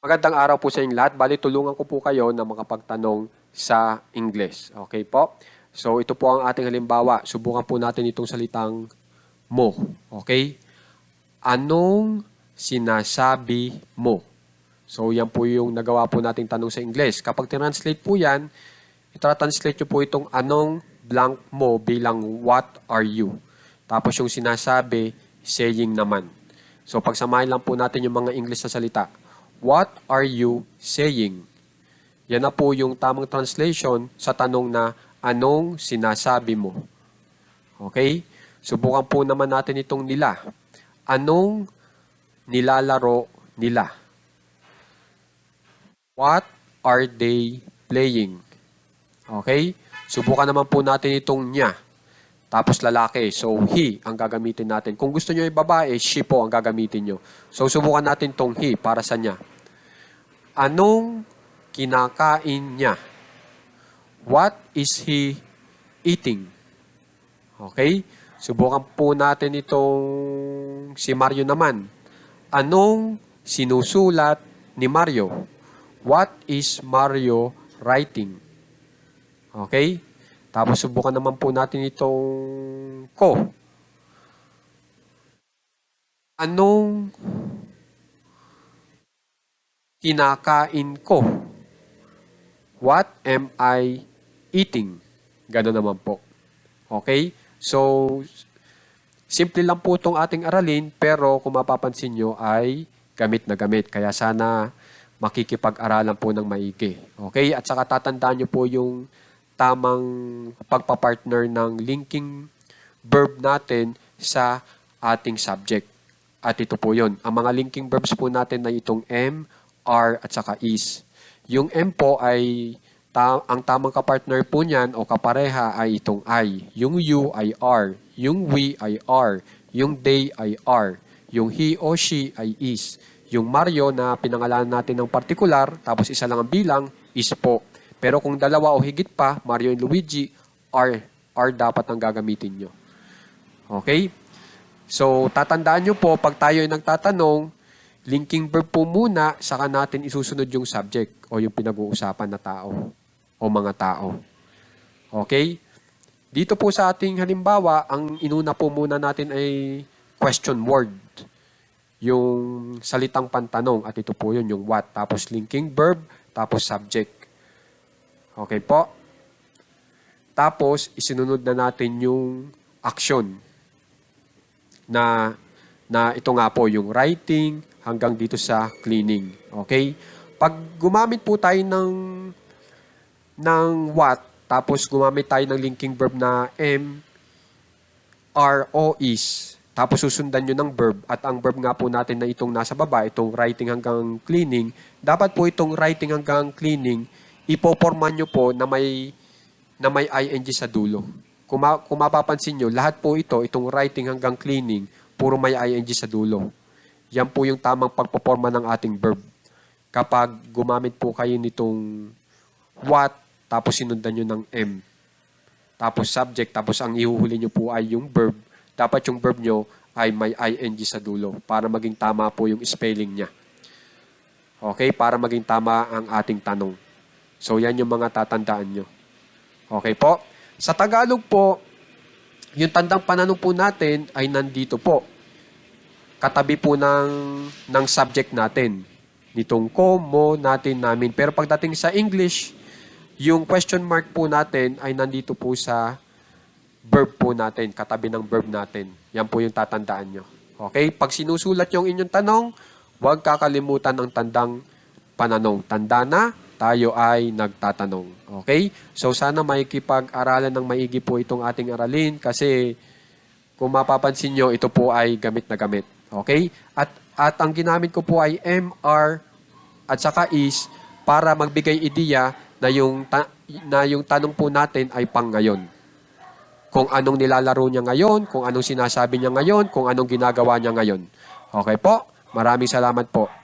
Magandang araw po sa inyong lahat. Bali, tulungan ko po kayo na makapagtanong sa English. Okay po? So, ito po ang ating halimbawa. Subukan po natin itong salitang mo. Okay? Anong sinasabi mo? So, yan po yung nagawa po nating tanong sa English. Kapag translate po yan, itra-translate nyo po itong anong blank mo bilang what are you. Tapos yung sinasabi, saying naman. So, pagsamahin lang po natin yung mga English na salita. What are you saying? Yan na po yung tamang translation sa tanong na anong sinasabi mo. Okay? Subukan po naman natin itong nila. Anong nilalaro nila? What are they playing? Okay? Subukan naman po natin itong niya. Tapos lalaki. So, he ang gagamitin natin. Kung gusto nyo yung babae, she po ang gagamitin nyo. So, subukan natin itong he para sa niya. Anong kinakain niya? What is he eating? Okay? Subukan po natin itong si Mario naman. Anong sinusulat ni Mario? What is Mario writing? Okay? Tapos subukan naman po natin itong ko. Anong kinakain ko? What am I eating? Gano'n naman po. Okay? So, simple lang po itong ating aralin, pero kung mapapansin nyo ay gamit na gamit. Kaya sana makikipag-aralan po ng maigi. Okay? At saka tatandaan nyo po yung tamang pagpapartner ng linking verb natin sa ating subject. At ito po yon. Ang mga linking verbs po natin ay itong am, are, at saka is. Yung am po ay ta- ang tamang kapartner po niyan o kapareha ay itong I. Yung you ay are. Yung we ay are. Yung they ay are. Yung he o she ay is. Yung Mario na pinangalanan natin ng partikular, tapos isa lang ang bilang, is po. Pero kung dalawa o higit pa, Mario and Luigi, are, are dapat ang gagamitin nyo. Okay? So, tatandaan nyo po, pag tayo ay nagtatanong, linking verb po muna, saka natin isusunod yung subject o yung pinag-uusapan na tao o mga tao. Okay? Dito po sa ating halimbawa, ang inuna po muna natin ay question word. Yung salitang pantanong at ito po yun, yung what. Tapos linking verb, tapos subject. Okay po? Tapos, isinunod na natin yung action na na ito nga po yung writing hanggang dito sa cleaning. Okay? Pag gumamit po tayo ng ng what, tapos gumamit tayo ng linking verb na am, are, o is, tapos susundan nyo ng verb, at ang verb nga po natin na itong nasa baba, itong writing hanggang cleaning, dapat po itong writing hanggang cleaning, ipoporma nyo po na may na may ing sa dulo. Kung, ma- kung mapapansin nyo, lahat po ito, itong writing hanggang cleaning, puro may ing sa dulo. Yan po yung tamang pagpoporma ng ating verb. Kapag gumamit po kayo nitong what, tapos sinundan nyo ng M. Tapos subject, tapos ang ihuhuli nyo po ay yung verb. Dapat yung verb nyo ay may ing sa dulo para maging tama po yung spelling niya. Okay? Para maging tama ang ating tanong. So, yan yung mga tatandaan nyo. Okay po? Sa Tagalog po, yung tandang pananong po natin ay nandito po. Katabi po ng, ng subject natin. Nitong ko, mo, natin, namin. Pero pagdating sa English, yung question mark po natin ay nandito po sa verb po natin, katabi ng verb natin. Yan po yung tatandaan nyo. Okay? Pag sinusulat yung inyong tanong, huwag kakalimutan ang tandang pananong. Tanda na, tayo ay nagtatanong. Okay? So sana makikipag-aralan ng maigi po itong ating aralin kasi kung mapapansin nyo, ito po ay gamit na gamit. Okay? At, at ang ginamit ko po ay MR at saka is para magbigay ideya na yung, ta- na yung tanong po natin ay pang ngayon. Kung anong nilalaro niya ngayon, kung anong sinasabi niya ngayon, kung anong ginagawa niya ngayon. Okay po? Maraming salamat po.